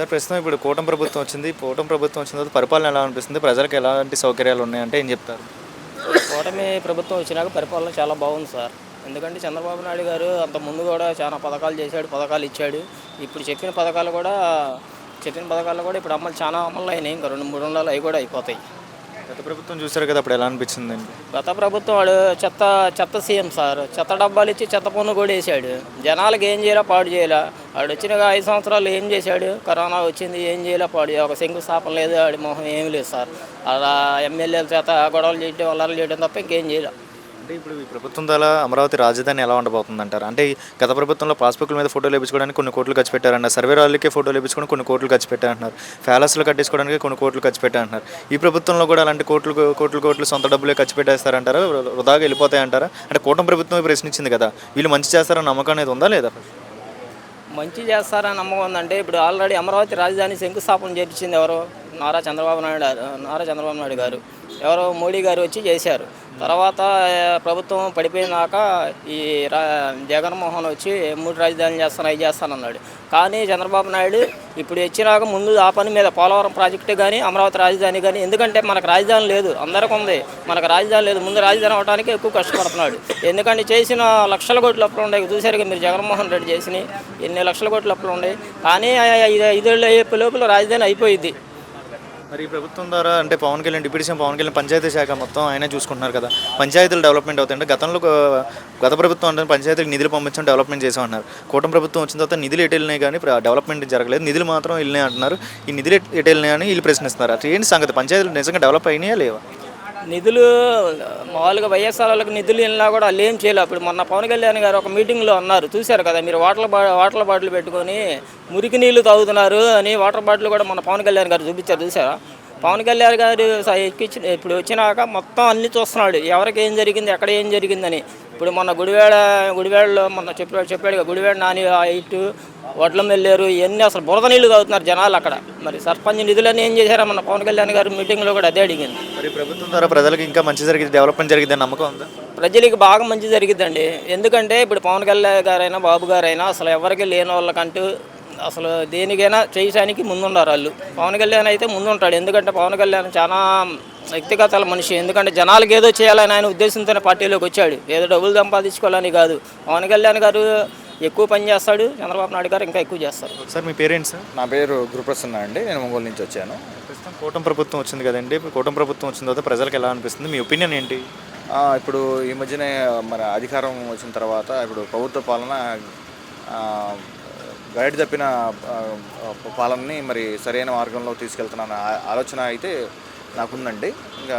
Sir ప్రస్తుతం ఇప్పుడు కూటమి ప్రభుత్వం వచ్చింది. కూటమి ప్రభుత్వం వచ్చిన తర్వాత పరిపాలన ఎలా అనిపిస్తుంది? ప్రజలకు ఎలాంటి సౌకర్యాలు ఉన్నాయంటే ఏం చెప్తారు? కూటమి ప్రభుత్వం వచ్చినాక పరిపాలన చాలా బాగుంది సార్. ఎందుకంటే చంద్రబాబు నాయుడు గారు అంత ముందు కూడా చాలా పథకాలు చేశాడు పథకాలు ఇచ్చాడు. ఇప్పుడు చెప్పిన పథకాలు కూడా చెప్పిన పథకాలు కూడా ఇప్పుడు అమలు చాలా అమలు అయినాయి. ఇంకా రెండు మూడు నెలలు అవి కూడా అయిపోతాయి. గత ప్రభుత్వం చూసారు కదా అప్పుడు ఎలా అనిపించింది అండి? గత ప్రభుత్వం వాడు చెత్త చెత్త సీఎం సార్. చెత్త డబ్బాలు ఇచ్చి చెత్త పన్ను కూడా వేసాడు. జనాలకు ఏం చేయాలో పాడు చేయాల? వాడు వచ్చిన ఐదు సంవత్సరాలు ఏం చేశాడు? కరోనా వచ్చింది ఏం చేయలే పాడు. ఒక శంకుస్థాపన లేదు వాడి మొహం ఏమీ లేదు సార్. అలా ఎమ్మెల్యేల చేత గొడవలు చేయడం అల్లర్లు చేయడం తప్ప ఇంకేం చేయలేదు అంటే ఇప్పుడు ఈ ప్రభుత్వం ద్వారా అమరావతి రాజధాని ఎలా ఉండబోతుంది అంటారు అంటే గత ప్రభుత్వంలో పాస్బుక్ల మీద ఫోటోలు వేయించుకోవడానికి కొన్ని కోట్లు ఖర్చు పెట్టారన్నారు సర్వే రాళ్ళకే ఫోటోలు వేయించుకోవడానికి కొన్ని కోట్లు ఖర్చు పెట్టారంటున్నారు. ప్యాలెస్లు కట్టించుకోవడానికి కొన్ని కోట్లు ఖర్చు పెట్టారంటున్నారు. ఈ ప్రభుత్వంలో కూడా అలాంటి కోట్లు కోట్లు కోట్లు సొంత డబ్బులే ఖర్చు పెట్టేస్తారంటారా? వృధాగా వెళ్ళిపోతాయంటారా? అంటే కూటమి ప్రభుత్వం ప్రశ్నించింది కదా. వీళ్ళు మంచి చేస్తారన్న నమ్మకం అనేది ఉందా లేదా? మంచి చేస్తారని నమ్మకం ఉందంటే ఇప్పుడు ఆల్రెడీ అమరావతి రాజధాని శంకుస్థాపన చేపించింది ఎవరు? నారా చంద్రబాబు నాయుడు నారా చంద్రబాబు నాయుడు గారు. ఎవరో మోడీ గారు వచ్చి చేశారు. తర్వాత ప్రభుత్వం పడిపోయినాక ఈ రా జగన్మోహన్ వచ్చి మూడు రాజధానులు చేస్తాను అవి చేస్తానన్నాడు కానీ చంద్రబాబు నాయుడు ఇప్పుడు వచ్చినాక ముందు ఆ పని మీద పోలవరం ప్రాజెక్టు కానీ అమరావతి రాజధాని కానీ ఎందుకంటే మనకు రాజధాని లేదు. అందరికీ ఉంది. మనకు రాజధాని లేదు. ముందు రాజధాని అవడానికి ఎక్కువ కష్టపడుతున్నాడు. ఎందుకంటే చేసిన లక్షల కోట్ల అప్పులు ఉన్నాయి. చూసారుగా మీరు జగన్మోహన్ రెడ్డి చేసినాయి ఎన్ని లక్షల కోట్ల అప్పులు ఉన్నాయి. కానీ ఐదు ఐదేళ్ళు అయ్యే లోపల రాజధాని అయిపోయింది. మరి ప్రభుత్వం ద్వారా అంటే పవన్ కళ్యాణ్ డిప్యూటీ సీఎం పవన్ కళ్యాణ్ పంచాయతీ శాఖ మొత్తం ఆయనే చూసుకుంటున్నారు కదా. పంచాయతీలు డెవలప్మెంట్ అవుతాయంటే గతంలో గత ప్రభుత్వం అంటే పంచాయతీలకు నిధులు పంపించడం డెవలప్మెంట్ చేసామన్నారు కూటమి ప్రభుత్వం వచ్చిన తర్వాత నిధులు ఎటు వెళ్ళినాయి కానీ డెవలప్మెంట్ జరగలేదు. నిధులు మాత్రం వెళ్ళినాయి అంటున్నారు. ఈ నిధులు ఎటు వెళ్ళినాయి అని వీళ్ళు ప్రశ్నిస్తున్నారు. అసలు ఏంటి సంగతి? పంచాయతీలు నిజంగా డెవలప్ అయినాయా లేవా? నిధులు మామూలుగా వైఎస్ఆర్ వాళ్ళకి నిధులు వెళ్ళినా కూడా వాళ్ళు ఏం చేయలేదు అప్పుడు మొన్న పవన్ కళ్యాణ్ గారు ఒక మీటింగ్లో అన్నారు. చూశారు కదా మీరు వాటర్ బా వాటర్ బాటిల్ పెట్టుకొని మురికి నీళ్ళు తాగుతున్నారు అని వాటర్ బాటిల్ కూడా మొన్న పవన్ కళ్యాణ్ గారు చూపించారు చూసారా పవన్ కళ్యాణ్ గారు స- ఎక్కించి ఇప్పుడు వచ్చినాక మొత్తం అన్ని చూస్తున్నాడు. ఎవరికి ఏం జరిగింది ఎక్కడ ఏం జరిగిందని. ఇప్పుడు మొన్న గుడివాడ గుడివాడలో మొన్న చెప్పాడు చెప్పాడు గుడివాడ నాని ఇటు వడ్లం వెళ్ళారు ఇవన్నీ అసలు బురద నీళ్ళు తాగుతున్నారు జనాలు అక్కడ. మరి సర్పంచ్ నిధులన్నీ ఏం చేశారా? మొన్న పవన్ కళ్యాణ్ గారు మీటింగ్లో కూడా అదే అడిగింది. మరి ప్రభుత్వం ద్వారా ప్రజలకు ఇంకా మంచి జరిగింది డెవలప్మెంట్ జరిగింది నమ్మకం ఉందా? ప్రజలకి బాగా మంచి జరిగిద్దండి. ఎందుకంటే ఇప్పుడు పవన్ కళ్యాణ్ గారైనా బాబు గారైనా అసలు ఎవరికి లేని వాళ్ళకంటూ అసలు దేనికైనా చేయడానికి ముందుండారు వాళ్ళు. పవన్ కళ్యాణ్ అయితే ముందుంటాడు. ఎందుకంటే పవన్ కళ్యాణ్ చాలా వ్యక్తిగత మనిషి. ఎందుకంటే జనాలకు ఏదో చేయాలని ఆయన ఉద్దేశంతోనే పార్టీలోకి వచ్చాడు. ఏదో డబ్బులు సంపాదించుకోవాలని కాదు. పవన్ కళ్యాణ్ గారు ఎక్కువ పని చేస్తాడు చంద్రబాబు నాయుడు గారు ఇంకా ఎక్కువ చేస్తారు. సార్ మీ పేరెంట్స్ నా పేరు గురుప్రసన్న అండి. నేను ఒంగోలు నుంచి వచ్చాను. ప్రస్తుతం కూటమి ప్రభుత్వం వచ్చింది కదండి. ఇప్పుడు కూటమి ప్రభుత్వం వచ్చిన తర్వాత ప్రజలకు ఎలా అనిపిస్తుంది? మీ ఒపీనియన్ ఏంటి? ఆ, ఇప్పుడు ఈ మధ్యనే మన అధికారం వచ్చిన తర్వాత ఇప్పుడు ప్రభుత్వ పాలన ఆ, గైడ్ తప్పిన పాలనని మరి సరైన మార్గంలో తీసుకెళ్తున్నాను ఆ- ఆలోచన అయితే నాకుందండి. ఇంకా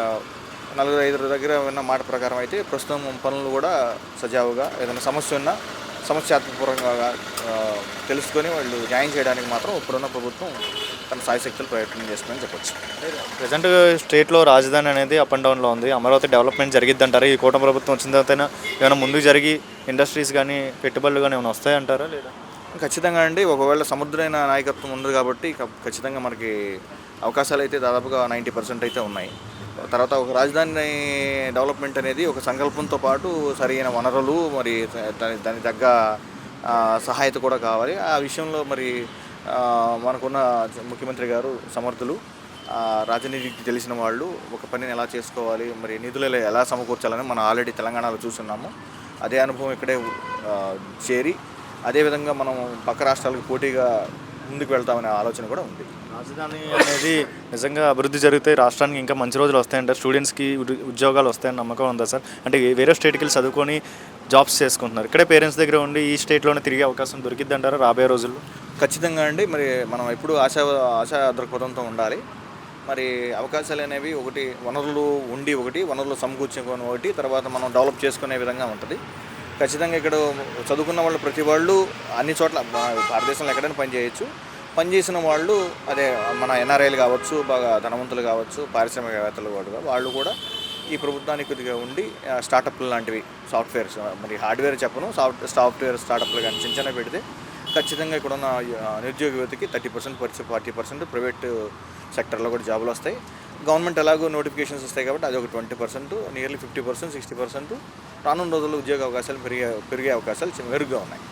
నలుగురు ఐదుగురు దగ్గర విన్న మాట ప్రకారం అయితే ప్రస్తుతం పనులు కూడా సజావుగా ఏదైనా సమస్య ఉన్నా సమస్యాత్మకపూర్వకంగా తెలుసుకొని వాళ్ళు న్యాయం చేయడానికి మాత్రం ఇప్పుడున్న ప్రభుత్వం తన సాయశక్తులు ప్రయత్నం చేస్తుందని చెప్పొచ్చు. ప్రజెంట్ స్టేట్లో రాజధాని అనేది అప్ అండ్ డౌన్లో ఉంది. అమరావతి డెవలప్మెంట్ జరిగిద్ది అంటారా ఈ కూటమి ప్రభుత్వం వచ్చిన తర్వాత ఏమైనా ముందుకు జరిగి ఇండస్ట్రీస్ కానీ పెట్టుబడులు కానీ ఏమైనా వస్తాయంటారా లేదా? ఖచ్చితంగా అండి. ఒకవేళ సముద్రమైన నాయకత్వం ఉంది కాబట్టి ఖచ్చితంగా మనకి అవకాశాలు అయితే దాదాపుగా నైంటీ పర్సెంట్ అయితే ఉన్నాయి. తర్వాత ఒక రాజధాని డెవలప్మెంట్ అనేది ఒక సంకల్పంతో పాటు సరైన వనరులు మరి దాని దానికి తగ్గ సహాయత కూడా కావాలి. ఆ విషయంలో మరి మనకున్న ముఖ్యమంత్రి గారు సమర్థులు రాజనీతికి తెలిసిన వాళ్ళు ఒక పనిని ఎలా చేసుకోవాలి మరి నిధులు ఎలా సమకూర్చాలని మనం ఆల్రెడీ తెలంగాణలో చూస్తున్నాము. అదే అనుభవం ఇక్కడే చేరి అదేవిధంగా మనం పక్క రాష్ట్రాలకు పోటీగా ముందుకు వెళ్తామనే ఆలోచన కూడా ఉంది. రాజధాని అనేది నిజంగా అభివృద్ధి జరిగితే రాష్ట్రానికి ఇంకా మంచి రోజులు వస్తాయంటారు. స్టూడెంట్స్కి ఉద్యో- ఉద్యోగాలు వస్తాయని నమ్మకం ఉందా సార్? అంటే వేరే స్టేట్కి వెళ్ళి చదువుకొని జాబ్స్ చేసుకుంటున్నారు. ఇక్కడే పేరెంట్స్ దగ్గర ఉండి ఈ స్టేట్లోనే తిరిగే అవకాశం దొరికిద్ది అంటారా రాబోయే రోజుల్లో? ఖచ్చితంగా అండి. మరి మనం ఎప్పుడు ఆశా ఆశా దృక్పథంతో ఉండాలి. మరి అవకాశాలు అనేవి ఒకటి వనరులు ఉండి ఒకటి వనరులు సమకూర్చుకొని ఒకటి తర్వాత మనం డెవలప్ చేసుకునే విధంగా ఉంటుంది. ఖచ్చితంగా ఇక్కడ చదువుకున్న వాళ్ళు ప్రతి వాళ్ళు అన్ని చోట్ల భారతదేశంలో ఎక్కడైనా పని చేయొచ్చు. పనిచేసిన వాళ్ళు అదే మన ఎన్ఆర్ఐలు కావచ్చు బాగా ధనవంతులు కావచ్చు పారిశ్రామికవేత్తలు కూడా వాళ్ళు కూడా ఈ ప్రభుత్వానికి కొద్దిగా ఉండి స్టార్టప్లు లాంటివి సాఫ్ట్వేర్స్ మరి హార్డ్వేర్ చెప్పను సాఫ్ట్ సాఫ్ట్వేర్ స్టార్టప్లు కానీ చిన్న చిన్న పెడితే ఖచ్చితంగా ఇక్కడ ఉన్న నిరుద్యోగ యువతకి thirty percent forty percent private సెక్టర్లో కూడా జాబులు వస్తాయి. గవర్నమెంట్ ఎలాగో నోటిఫికేషన్స్ వస్తాయి కాబట్టి అది ఒక twenty percent nearly fifty percent sixty percent. రానున్న రోజుల్లో ఉద్యోగ అవకాశాలు పెరిగే పెరిగే అవకాశాలు మెరుగ్గా ఉన్నాయి.